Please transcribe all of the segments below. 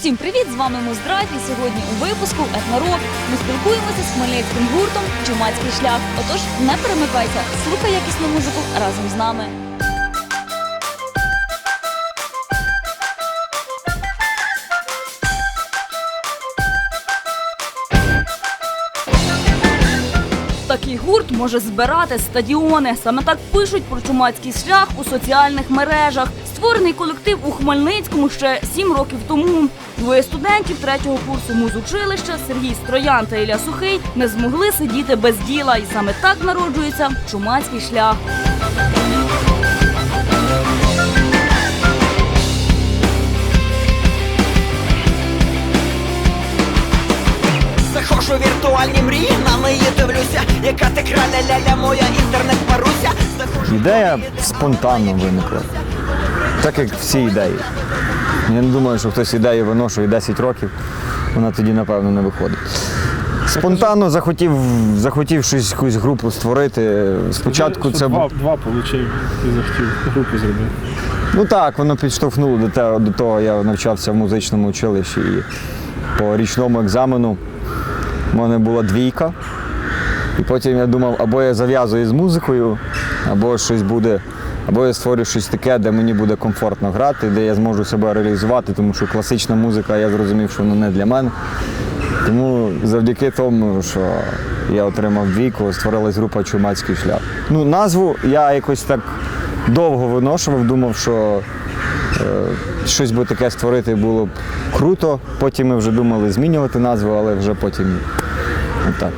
Усім привіт! З вами Муздрайв і сьогодні у випуску Етнорок ми спілкуємося з хмельницьким гуртом Чумацький шлях. Отож, не перемикайся, слухай якісну музику разом з нами. Такий гурт може збирати стадіони. Саме так пишуть про чумацький шлях у соціальних мережах. Створений колектив у Хмельницькому ще сім років тому. Двоє студентів третього курсу музучилища Сергій Строян та Ілля Сухий не змогли сидіти без діла, і саме так народжується чумацький шлях. Заходжу в віртуальні мрії, на неї дивлюся, яка ти краля ляля моя інтернет Маруся. Заходжу Ідея спонтанно виникла. Так як всі ідеї. Я не думаю, що хтось ідею виношує 10 років, вона тоді, напевно, не виходить. Спонтанно захотів, захотів щось, якусь групу створити. Спочатку це два, два получив і захотів групу зробити. Ну так, воно підштовхнуло до того, до того. Я навчався в музичному училищі і по річному екзамену в мене була двійка. І потім я думав, або я зав'язую з музикою, або щось буде, або я створю щось таке, де мені буде комфортно грати, де я зможу себе реалізувати, тому що класична музика, я зрозумів, що вона не для мене. Тому завдяки тому, що я отримав двійку, створилась група Чумацький шлях. Ну, назву я якось так довго виношував, думав, що е, щось би таке створити було б круто. Потім ми вже думали змінювати назву, але вже потім отак.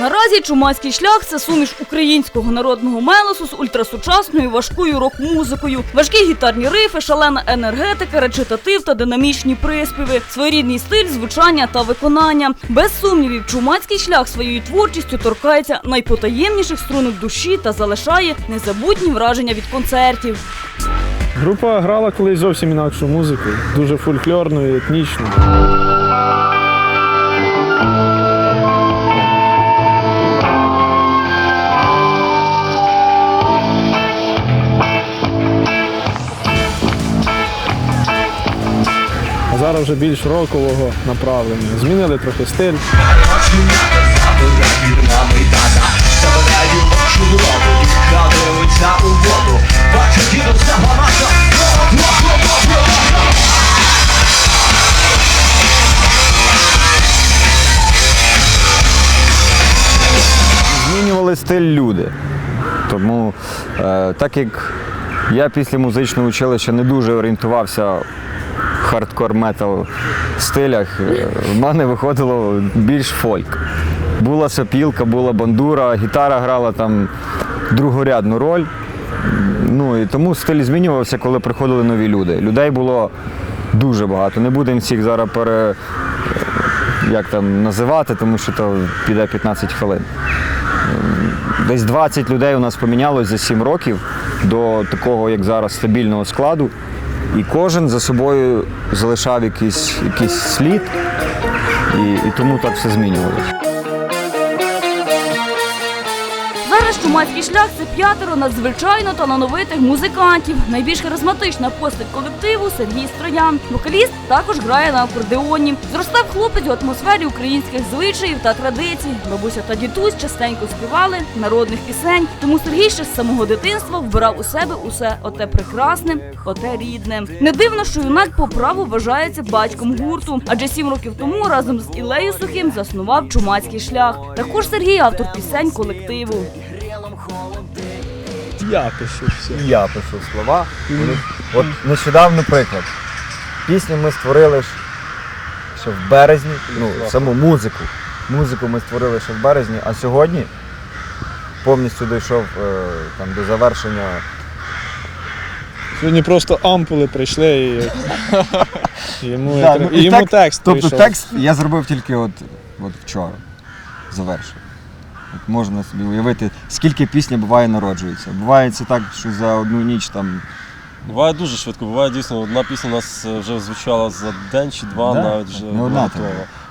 Наразі чумацький шлях це суміш українського народного мелосу з ультрасучасною важкою рок-музикою, важкі гітарні рифи, шалена енергетика, речитатив та динамічні приспіви, своєрідний стиль, звучання та виконання. Без сумнівів, чумацький шлях своєю творчістю торкається найпотаємніших струнок душі та залишає незабутні враження від концертів. Група грала колись зовсім інакшу музику, дуже фольклорну і етнічну. Зараз вже більш рокового направлення. Змінили трохи стиль. Змінювали стиль люди. Тому е, так як я після музичного училища не дуже орієнтувався хардкор метал стилях, е, в мене виходило більш фольк. Була сопілка, була бандура, гітара грала там другорядну роль. Ну і тому стиль змінювався, коли приходили нові люди. Людей було дуже багато. Не будемо всіх зараз пере, як там називати, тому що то піде 15 хвилин. Десь 20 людей у нас помінялось за 7 років до такого, як зараз, стабільного складу. І кожен за собою залишав якийсь, якийсь слід, і, і тому так все змінювалося. Зараз шлях це п'ятеро надзвичайно талановитих музикантів. Найбільш харизматична постать колективу Сергій Строян. Вокаліст також грає на акордеоні. Зростав хлопець у атмосфері українських звичаїв та традицій. Бабуся та дідусь частенько співали народних пісень. Тому Сергій ще з самого дитинства вбирав у себе усе оте прекрасне, оте рідне. Не дивно, що юнак по праву вважається батьком гурту, адже сім років тому разом з Ілею Сухим заснував чумацький шлях. Також Сергій автор пісень колективу. Я пишу все. Я пишу слова. От нещодавно приклад. Пісню ми створили ж ще в березні, ну, саму музику. Музику ми створили ще в березні, а сьогодні повністю дійшов е, там, до завершення. Сьогодні просто ампули прийшли і, і йому, Да, ну, і йому тек- текст Тобто прийшов. текст я зробив тільки от, от вчора. Завершив. Можна собі уявити, скільки пісня буває народжується. Буває це так, що за одну ніч там. Буває дуже швидко. Буває дійсно, одна пісня у нас е, вже звучала за день чи два, Да, навіть вже не одна готова.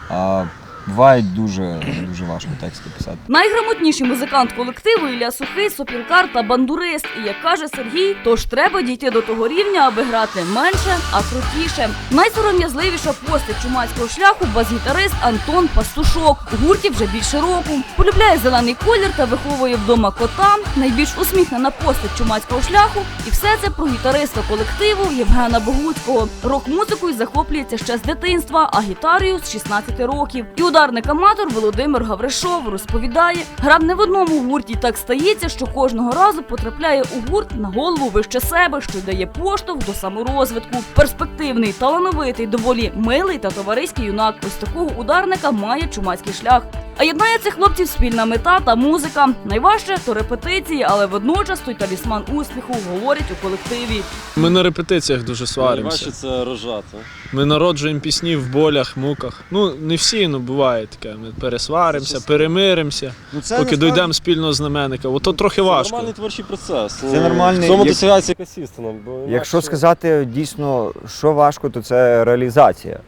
А буває дуже, дуже важко тексти писати. Найграмотніший музикант колективу Ілля Сухий, сопілкар та бандурист. І як каже Сергій, тож треба дійти до того рівня, аби грати менше, а крутіше. Найсором'язливіша постать чумацького шляху бас-гітарист Антон Пастушок. У гурті вже більше року. Полюбляє зелений колір та виховує вдома кота. Найбільш усміхнена постать чумацького шляху. І все це про гітариста колективу Євгена Богуцького. Рок-музикою захоплюється ще з дитинства, а гітарою з 16 років. І ударник аматор Володимир Гавришов розповідає, грав не в одному гурті. Так стається, що кожного разу потрапляє у гурт на голову вище себе, що дає поштовх до саморозвитку. Перспективний, талановитий, доволі милий та товариський юнак. Ось такого ударника має чумацький шлях. А єднає цих хлопців спільна мета та музика. Найважче то репетиції, але водночас той талісман успіху говорять у колективі. Ми на репетиціях дуже Найважче сваримося. це рожати. Ми народжуємо пісні в болях, муках. Ну, не всі, ну буває таке. Ми пересваримося, перемиримося, Ну, це поки дійдемо спільного знаменника. Ото трохи Це важко. нормальний творчий процес. Це нормальний, В цьому як- досягається якась істина. Бо Якщо інакше- сказати дійсно, що важко, то це реалізація.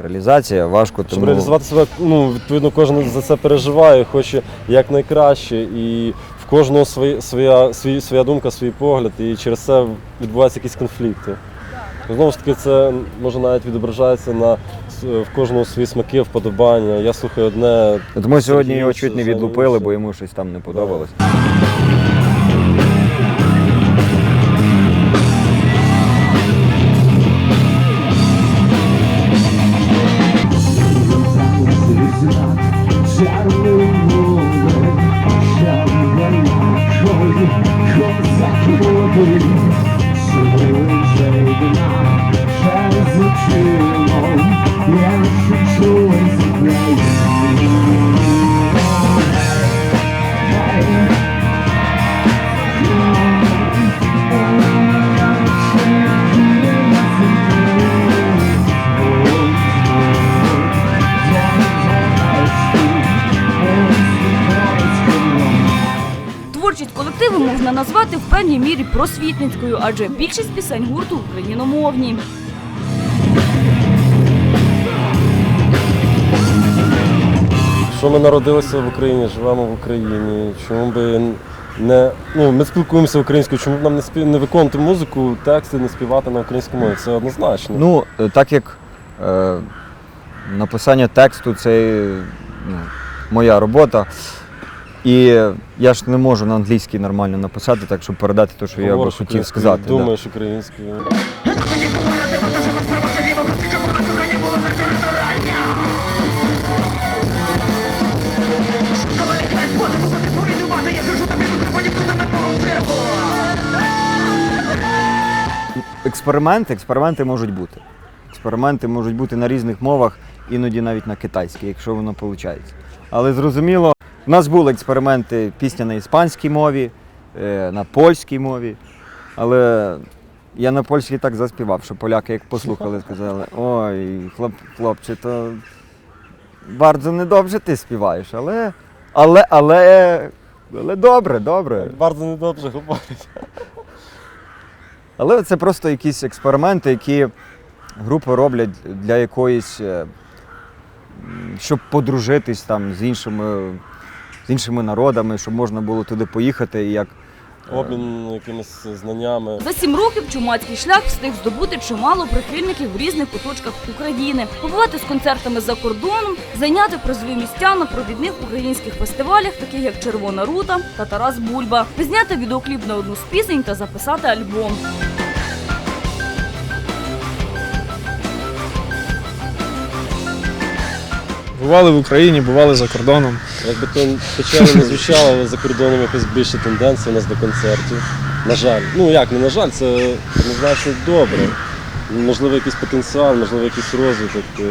Реалізація важко, Щоб тому реалізувати себе, ну, відповідно, кожен за це переживає, хоче якнайкраще, і в кожного своя, своя, свій, своя думка, свій погляд, і через це відбуваються якісь конфлікти. Знову ж таки, це може навіть відображається на в кожного свої смаки, вподобання. Я слухаю одне. Тому сьогодні його чуть не відлупили, бо йому щось там не подобалось. poder просвітницькою, адже більшість пісень гурту україномовні. Що ми народилися в Україні, живемо в Україні. Чому би не ну, ми спілкуємося українською, чому б нам не спів не виконувати музику, тексти, не співати на українській мові? Це однозначно. Ну, е, так як е, написання тексту це ну, моя робота. І я ж не можу на англійській нормально написати, так щоб передати те, що я би Говориш хотів українською, сказати. да. Думаєш українською. Експерименти, експерименти можуть бути. Експерименти можуть бути на різних мовах, іноді навіть на китайській, якщо воно виходить. Але зрозуміло, у нас були експерименти пісня на іспанській мові, е, на польській мові. Але я на польській так заспівав, що поляки як послухали, сказали, ой, хлоп, хлопче, то bardzo недобре ти співаєш, але, але, але, але добре, добре. Bardzo недобре говорить. Але це просто якісь експерименти, які групи роблять для якоїсь, е, щоб подружитись там з іншими, з іншими народами, щоб можна було туди поїхати і як. е, Обмін якимись знаннями. За сім років чумацький шлях встиг здобути чимало прихильників в різних куточках України, побувати з концертами за кордоном, зайняти призові місця на провідних українських фестивалях, таких як Червона рута та Тарас Бульба, зняти відеокліп на одну з пісень та записати альбом. Бували в Україні, бували за кордоном. Якби то печально не звучало, але за кордоном якась більше тенденція у нас до концертів. На жаль. Ну як, не на жаль, це однозначно добре. Можливо, якийсь потенціал, можливо, якийсь розвиток. е,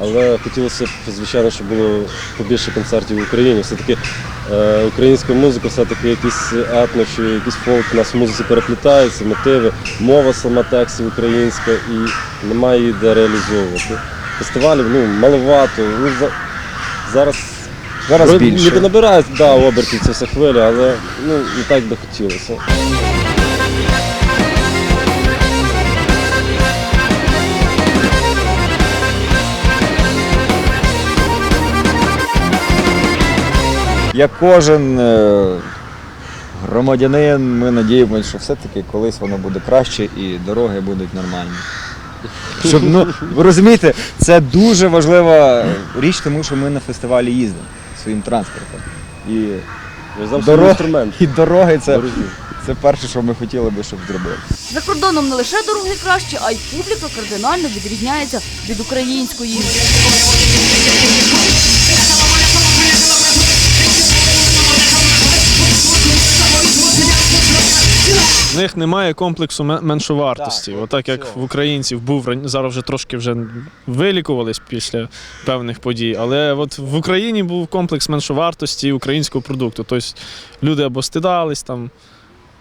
Але хотілося б, звичайно, щоб було побільше концертів в Україні. Все-таки е, українська музика, все-таки якийсь етно чи якийсь фолк у нас в музиці переплітається, мотиви, мова сама текстів українська і немає її де реалізовувати. Фестивалів ну, маловато. Ну, за, зараз Зараз ви- більше. Ніби набирають да, обертів ця вся хвиля, але ну, не так би хотілося. як кожен е, громадянин, ми надіємося, що все-таки колись воно буде краще і дороги будуть нормальні. Щоб, ну, ви розумієте, це дуже важлива річ, тому що ми на фестивалі їздимо своїм транспортом. І, Веземо Дорог- інструмент. і дороги це, це перше, що ми хотіли би, щоб зробили. За кордоном не лише дороги краще, а й публіка кардинально відрізняється від української. В них немає комплексу меншовартості. Так, Отак як в українців був зараз вже трошки вже вилікувались після певних подій. Але от в Україні був комплекс меншовартості українського продукту. Тобто люди або стидались там.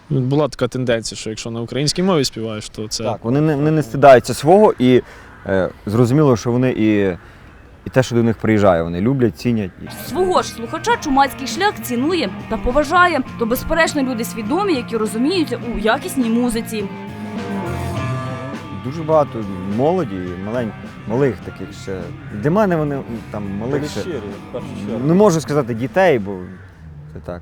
Була така тенденція, що якщо на українській мові співаєш, то це Так, вони не, вони не стидаються свого і е, зрозуміло, що вони і, і те, що до них приїжджає, вони люблять, цінять. І Свого ж слухача чумацький шлях цінує та поважає. То безперечно люди свідомі, які розуміються у якісній музиці. Дуже багато молоді, малень, малих таких ще. Для мене вони там малих ще. щирі, в першу чергу. Не можу сказати дітей, бо це так.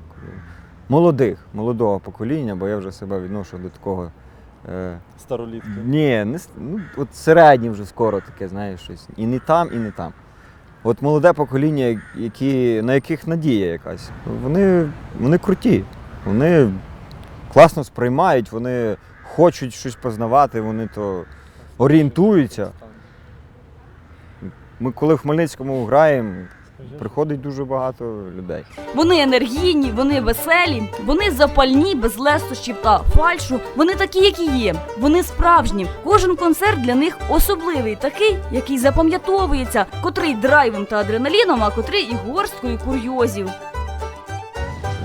Молодих, молодого покоління, бо я вже себе відношу до такого. Е, Старолітки. ні, не, с- ну, от середнє вже скоро таке, знаєш, щось. І не там, і не там. От молоде покоління, які, на яких надія якась. Вони, вони круті. Вони класно сприймають, вони хочуть щось познавати, вони то орієнтуються. Ми коли в Хмельницькому граємо, приходить дуже багато людей. Вони енергійні, вони веселі, вони запальні, без лестощів та фальшу. Вони такі, які є. Вони справжні. Кожен концерт для них особливий, такий, який запам'ятовується, котрий драйвом та адреналіном, а котрий і горсткою курйозів.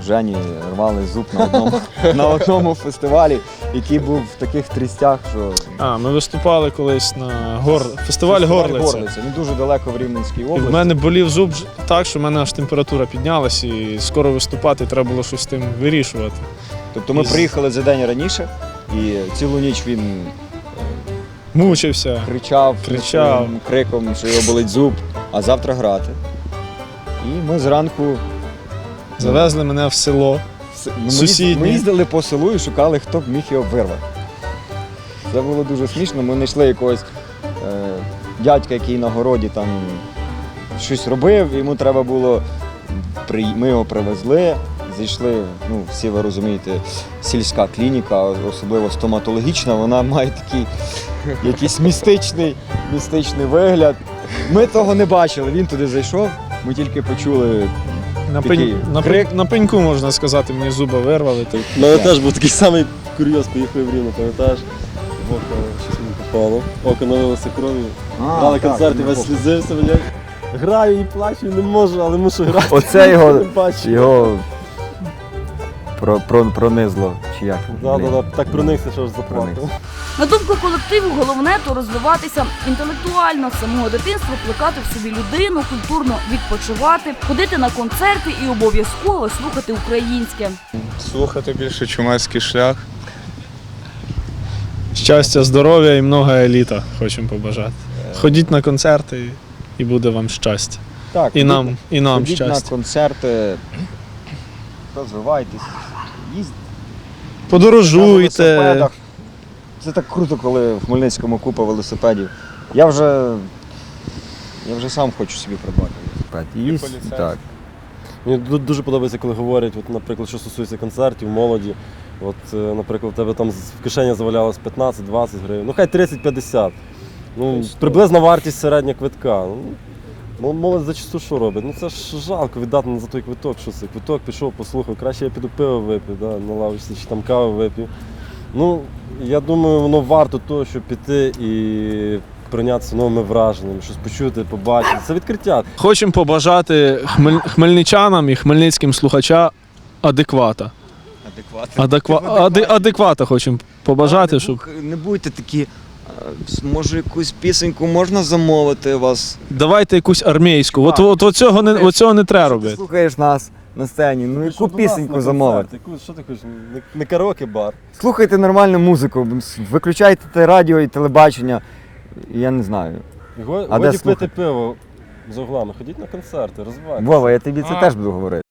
Жені рвали зуб на одному, на одному фестивалі, який був в таких трістях, що А, ми виступали колись на гор... фестиваль Горлиця. Не дуже далеко в Рівненській І області. в мене болів зуб ж- так, що в мене аж температура піднялась, і скоро виступати треба було щось з тим вирішувати. Тобто ми із- приїхали за день раніше, і цілу ніч він Мучився. кричав, Кричав. своїм криком, що його болить зуб, а завтра грати. І ми зранку Завезли мене в село. Ну, ми, Сусідні. ми їздили по селу і шукали, хто б міг його вирвати. Це було дуже смішно. Ми знайшли якогось е, дядька, який на городі там щось робив, йому треба було. Ми його привезли, зайшли, ну, всі ви розумієте, сільська клініка, особливо стоматологічна, вона має такий якийсь містичний, містичний вигляд. Ми того не бачили. Він туди зайшов, ми тільки почули. На, Такий пень... на, крик. пень... на пеньку, можна сказати, мені зуба вирвали. То... У мене теж був такий самий курйоз, поїхав в Рівно, пам'ятаєш? В око щось мені попало. Око налилося кров'ю. Грали концерт, і весь слізився, блядь. Граю і плачу, не можу, але мушу грати. Оце його, Не бачу. його про, про, пронизло, чи як? Да, да, да, так проникся, що аж заплакав. Проникся. На думку колективу, головне то розвиватися інтелектуально з самого дитинства, плекати в собі людину, культурно відпочивати, ходити на концерти і обов'язково слухати українське. Слухати більше чумацький шлях. Щастя, здоров'я і много еліта хочемо побажати. Ходіть на концерти і буде вам щастя. Так, І нам, і нам ходіть на концерти, розвивайтесь, їздьте. на Подорожуйте. велосипедах. Це так круто, коли в Хмельницькому купа велосипедів. Я вже, я вже сам хочу собі придбати велосипед. І так. Мені дуже подобається, коли говорять, от, наприклад, що стосується концертів, молоді. От, е, наприклад, у тебе там в кишені завалялось 15-20 гривень, ну хай 30-50. Ну, приблизна вартість середня квитка. Ну, ну, молодь зачасту що робить? Ну це ж жалко віддати за той квиток, що це. Квиток пішов, послухав, краще я піду пиво вип'ю, да, на лавочці чи там каву вип'ю. Ну, я думаю, воно варто того, щоб піти і прийнятися новими враженнями, щось почути, побачити. Це відкриття. Хочемо побажати хмель... хмельничанам і хмельницьким слухачам адеквата. Адекватно. Адеква... Аде... Адеквата хочемо побажати, щоб. Не будьте такі. Може, якусь пісеньку можна замовити вас? Давайте якусь армійську. От, от, от, цього не, от цього не треба Ти робити. слухаєш нас на сцені, ну яку нас на пісеньку замовити? Що ти хочеш? Не, не караоке бар. Слухайте нормальну музику, виключайте те радіо і телебачення. Я не знаю. Го- А де Годі слухати? пити пиво з углами, ходіть на концерти, розвивайтеся. Вова, я тобі це теж буду говорити.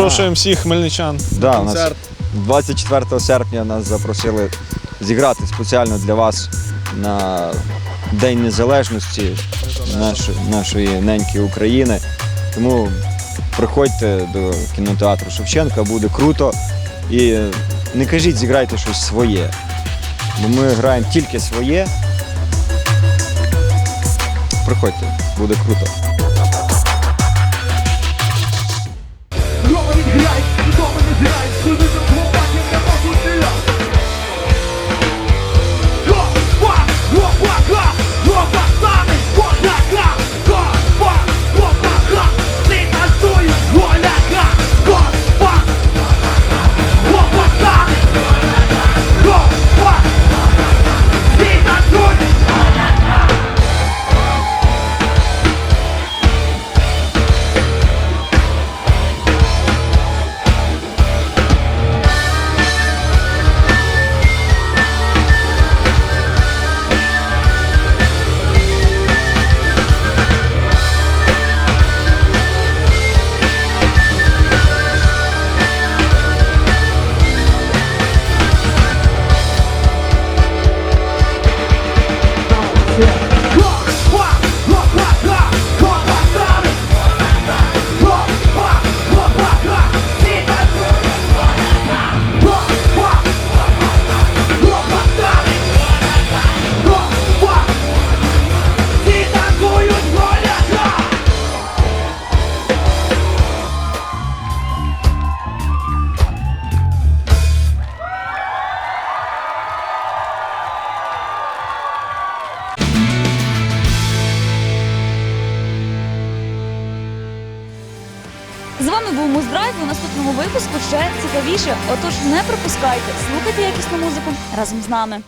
Запрошуємо всіх хмельничан. Да, у нас Концерт. 24 серпня нас запросили зіграти спеціально для вас на День Незалежності нашої, нашої неньки України. Тому приходьте до кінотеатру Шевченка, буде круто. І не кажіть, зіграйте щось своє. Бо ми граємо тільки своє. Приходьте, буде круто. Пропускайте, слухайте якісну музику разом з нами.